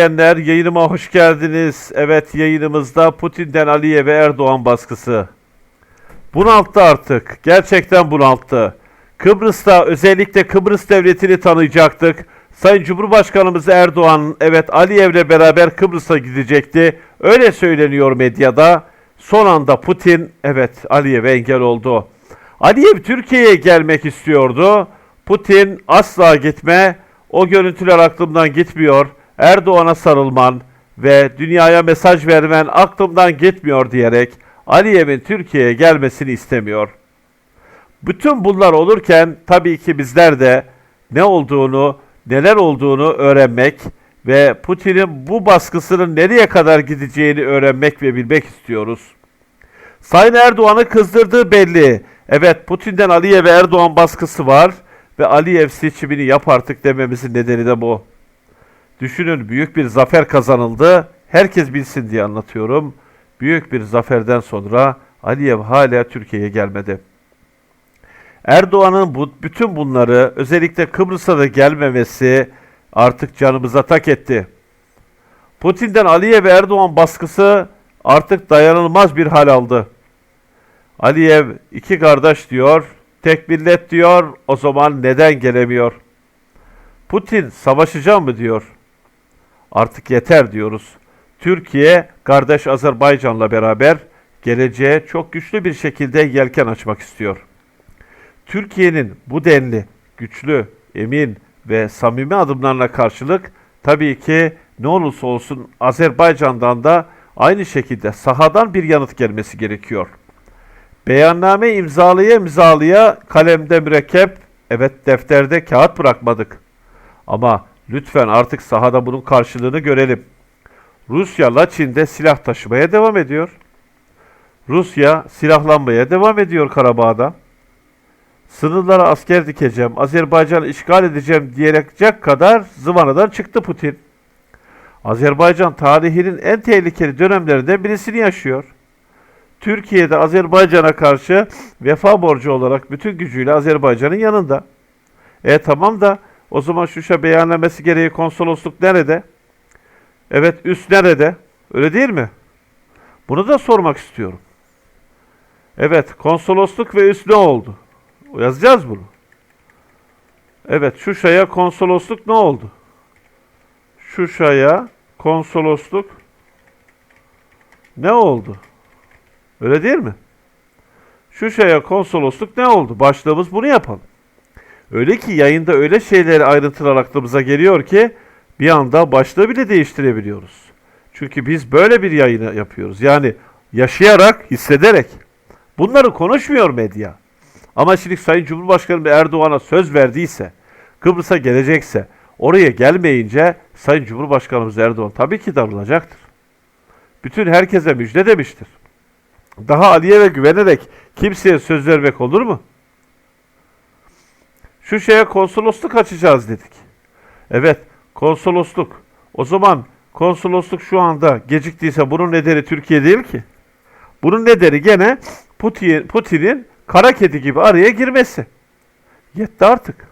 izleyenler yayınıma hoş geldiniz. Evet yayınımızda Putin'den Aliye ve Erdoğan baskısı. Bunalttı artık. Gerçekten bunalttı. Kıbrıs'ta özellikle Kıbrıs devletini tanıyacaktık. Sayın Cumhurbaşkanımız Erdoğan evet Aliyev'le beraber Kıbrıs'a gidecekti. Öyle söyleniyor medyada. Son anda Putin evet Aliyev'e engel oldu. Aliyev Türkiye'ye gelmek istiyordu. Putin asla gitme. O görüntüler aklımdan gitmiyor. Erdoğan'a sarılman ve dünyaya mesaj vermen aklımdan gitmiyor diyerek Aliyev'in Türkiye'ye gelmesini istemiyor. Bütün bunlar olurken tabii ki bizler de ne olduğunu, neler olduğunu öğrenmek ve Putin'in bu baskısının nereye kadar gideceğini öğrenmek ve bilmek istiyoruz. Sayın Erdoğan'ı kızdırdığı belli. Evet Putin'den Aliyev ve Erdoğan baskısı var ve Aliyev seçimini yap artık dememizin nedeni de bu. Düşünün büyük bir zafer kazanıldı. Herkes bilsin diye anlatıyorum. Büyük bir zaferden sonra Aliyev hala Türkiye'ye gelmedi. Erdoğan'ın bu, bütün bunları özellikle Kıbrıs'a da gelmemesi artık canımıza tak etti. Putin'den Aliyev ve Erdoğan baskısı artık dayanılmaz bir hal aldı. Aliyev iki kardeş diyor, tek millet diyor, o zaman neden gelemiyor? Putin savaşacağım mı diyor. Artık yeter diyoruz. Türkiye kardeş Azerbaycan'la beraber geleceğe çok güçlü bir şekilde yelken açmak istiyor. Türkiye'nin bu denli güçlü, emin ve samimi adımlarına karşılık tabii ki ne olursa olsun Azerbaycan'dan da aynı şekilde sahadan bir yanıt gelmesi gerekiyor. Beyanname imzalaya imzalaya kalemde mürekkep, evet defterde kağıt bırakmadık. Ama lütfen artık sahada bunun karşılığını görelim. Rusya Laçin'de silah taşımaya devam ediyor. Rusya silahlanmaya devam ediyor Karabağ'da. Sınırlara asker dikeceğim, Azerbaycan'ı işgal edeceğim diyecek kadar zıvanadan çıktı Putin. Azerbaycan tarihinin en tehlikeli dönemlerinden birisini yaşıyor. Türkiye'de Azerbaycan'a karşı vefa borcu olarak bütün gücüyle Azerbaycan'ın yanında. E tamam da o zaman Şuşa beyannamesi gereği konsolosluk nerede? Evet üst nerede? Öyle değil mi? Bunu da sormak istiyorum. Evet konsolosluk ve üst ne oldu? Yazacağız bunu. Evet Şuşa'ya konsolosluk ne oldu? Şuşa'ya konsolosluk ne oldu? Öyle değil mi? Şuşa'ya konsolosluk ne oldu? Başlığımız bunu yapalım. Öyle ki yayında öyle şeyleri ayrıntılar aklımıza geliyor ki bir anda başlığı bile değiştirebiliyoruz. Çünkü biz böyle bir yayını yapıyoruz. Yani yaşayarak, hissederek. Bunları konuşmuyor medya. Ama şimdi Sayın Cumhurbaşkanı Erdoğan'a söz verdiyse, Kıbrıs'a gelecekse, oraya gelmeyince Sayın Cumhurbaşkanımız Erdoğan tabii ki darılacaktır. Bütün herkese müjde demiştir. Daha Aliye'ye güvenerek kimseye söz vermek olur mu? Şu şeye konsolosluk açacağız dedik. Evet, konsolosluk. O zaman konsolosluk şu anda geciktiyse bunun nedeni Türkiye değil ki. Bunun nedeni gene Putin, Putin'in kara kedi gibi araya girmesi. Yetti artık.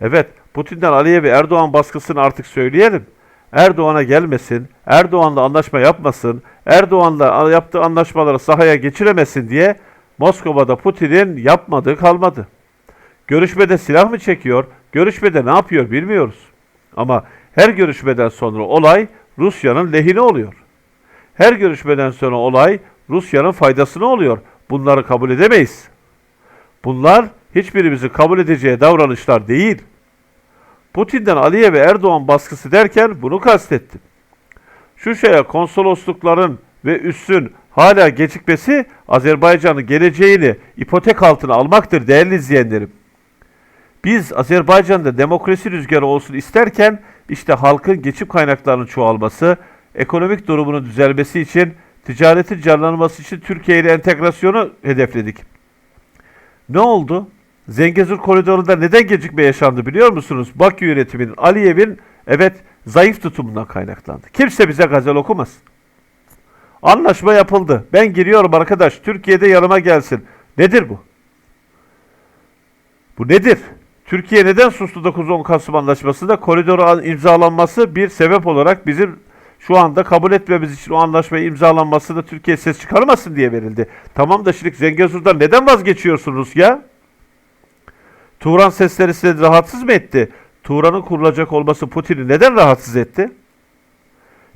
Evet, Putin'den Aliye ve Erdoğan baskısını artık söyleyelim. Erdoğan'a gelmesin, Erdoğan'la anlaşma yapmasın, Erdoğan'la yaptığı anlaşmaları sahaya geçiremesin diye Moskova'da Putin'in yapmadığı kalmadı. Görüşmede silah mı çekiyor, görüşmede ne yapıyor bilmiyoruz. Ama her görüşmeden sonra olay Rusya'nın lehine oluyor. Her görüşmeden sonra olay Rusya'nın faydasına oluyor. Bunları kabul edemeyiz. Bunlar hiçbirimizin kabul edeceği davranışlar değil. Putin'den Aliye ve Erdoğan baskısı derken bunu kastettim. Şu şeye konsoloslukların ve üssün hala gecikmesi Azerbaycan'ın geleceğini ipotek altına almaktır değerli izleyenlerim. Biz Azerbaycan'da demokrasi rüzgarı olsun isterken işte halkın geçim kaynaklarının çoğalması, ekonomik durumunun düzelmesi için, ticaretin canlanması için Türkiye ile entegrasyonu hedefledik. Ne oldu? Zengezur koridorunda neden gecikme yaşandı biliyor musunuz? Bakü yönetiminin, Aliyev'in evet zayıf tutumundan kaynaklandı. Kimse bize gazel okumaz. Anlaşma yapıldı. Ben giriyorum arkadaş. Türkiye'de yanıma gelsin. Nedir bu? Bu nedir? Türkiye neden sustu 9-10 Kasım Anlaşması'nda koridoru an- imzalanması bir sebep olarak bizim şu anda kabul etmemiz için o anlaşmayı imzalanmasında Türkiye ses çıkarmasın diye verildi. Tamam da şimdi Zengezur'dan neden vazgeçiyorsunuz ya? Turan sesleri sizi rahatsız mı etti? Turan'ın kurulacak olması Putin'i neden rahatsız etti?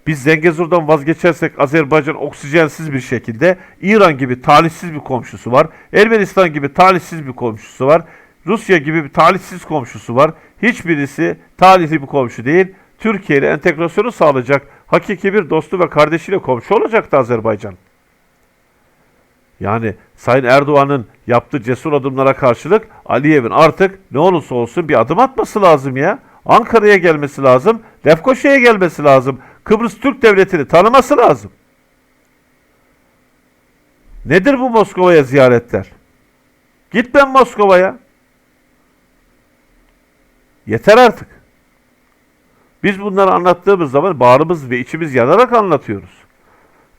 Biz Zengezur'dan vazgeçersek Azerbaycan oksijensiz bir şekilde İran gibi talihsiz bir komşusu var. Ermenistan gibi talihsiz bir komşusu var. Rusya gibi bir talihsiz komşusu var. Hiçbirisi talihli bir komşu değil. Türkiye ile entegrasyonu sağlayacak hakiki bir dostu ve kardeşiyle komşu olacaktı Azerbaycan. Yani Sayın Erdoğan'ın yaptığı cesur adımlara karşılık Aliyev'in artık ne olursa olsun bir adım atması lazım ya. Ankara'ya gelmesi lazım, Lefkoşa'ya gelmesi lazım, Kıbrıs Türk Devleti'ni tanıması lazım. Nedir bu Moskova'ya ziyaretler? Git ben Moskova'ya. Yeter artık. Biz bunları anlattığımız zaman bağrımız ve içimiz yanarak anlatıyoruz.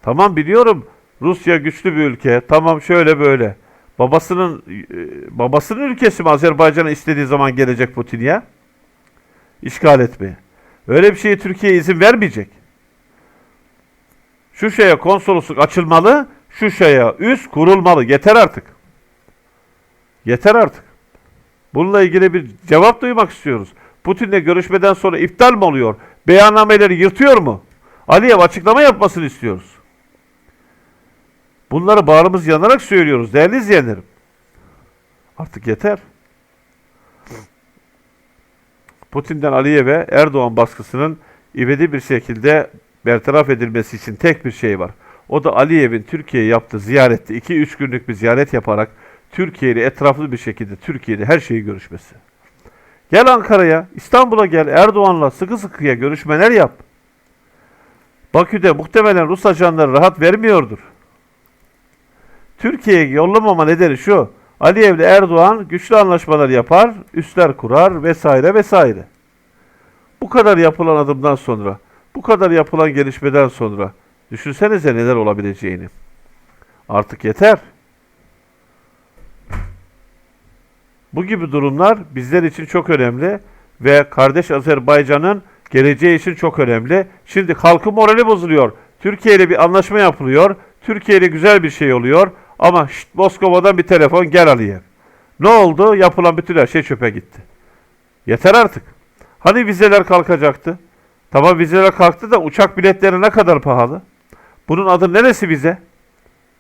Tamam biliyorum Rusya güçlü bir ülke. Tamam şöyle böyle. Babasının e, babasının ülkesi mi Azerbaycan'a istediği zaman gelecek Putin ya? İşgal etmeye. Öyle bir şeye Türkiye izin vermeyecek. Şu şeye konsolosluk açılmalı, şu şeye üst kurulmalı. Yeter artık. Yeter artık. Bununla ilgili bir cevap duymak istiyoruz. Putin'le görüşmeden sonra iptal mi oluyor? Beyannameleri yırtıyor mu? Aliyev açıklama yapmasını istiyoruz. Bunları bağrımız yanarak söylüyoruz değerli izleyenlerim. Artık yeter. Putin'den Aliyev'e Erdoğan baskısının ivedi bir şekilde bertaraf edilmesi için tek bir şey var. O da Aliyev'in Türkiye'ye yaptığı ziyarette 2-3 günlük bir ziyaret yaparak Türkiye ile etraflı bir şekilde Türkiye'de her şeyi görüşmesi. Gel Ankara'ya, İstanbul'a gel, Erdoğan'la sıkı sıkıya görüşmeler yap. Bakü'de muhtemelen Rus ajanları rahat vermiyordur. Türkiye'ye yollamama nedeni şu. Aliyev ile Erdoğan güçlü anlaşmalar yapar, üsler kurar vesaire vesaire. Bu kadar yapılan adımdan sonra, bu kadar yapılan gelişmeden sonra düşünsenize neler olabileceğini. Artık yeter. Bu gibi durumlar bizler için çok önemli ve kardeş Azerbaycan'ın geleceği için çok önemli. Şimdi halkın morali bozuluyor. Türkiye ile bir anlaşma yapılıyor. Türkiye ile güzel bir şey oluyor. Ama şşt, Moskova'dan bir telefon gel Aliyev. Ne oldu? Yapılan bütün her şey çöpe gitti. Yeter artık. Hani vizeler kalkacaktı? Tamam vizeler kalktı da uçak biletleri ne kadar pahalı? Bunun adı neresi vize?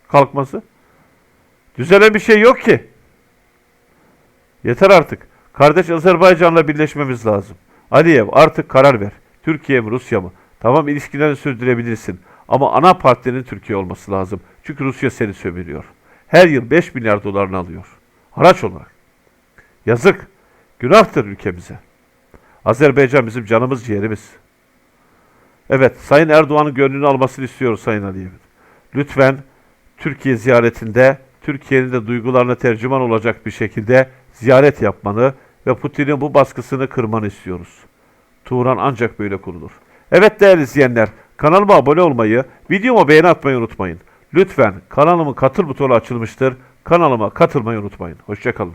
Kalkması. Düzelen bir şey yok ki. Yeter artık. Kardeş Azerbaycan'la birleşmemiz lazım. Aliyev artık karar ver. Türkiye mi Rusya mı? Tamam ilişkilerini sürdürebilirsin. Ama ana partinin Türkiye olması lazım. Çünkü Rusya seni sömürüyor. Her yıl 5 milyar dolarını alıyor. Haraç olarak. Yazık. Günahtır ülkemize. Azerbaycan bizim canımız ciğerimiz. Evet, Sayın Erdoğan'ın gönlünü almasını istiyoruz Sayın Aliyev'in. Lütfen Türkiye ziyaretinde Türkiye'nin de duygularına tercüman olacak bir şekilde ziyaret yapmanı ve Putin'in bu baskısını kırmanı istiyoruz. Turan ancak böyle kurulur. Evet değerli izleyenler, kanalıma abone olmayı, videoma beğeni atmayı unutmayın. Lütfen kanalımın katıl butonu açılmıştır. Kanalıma katılmayı unutmayın. Hoşçakalın.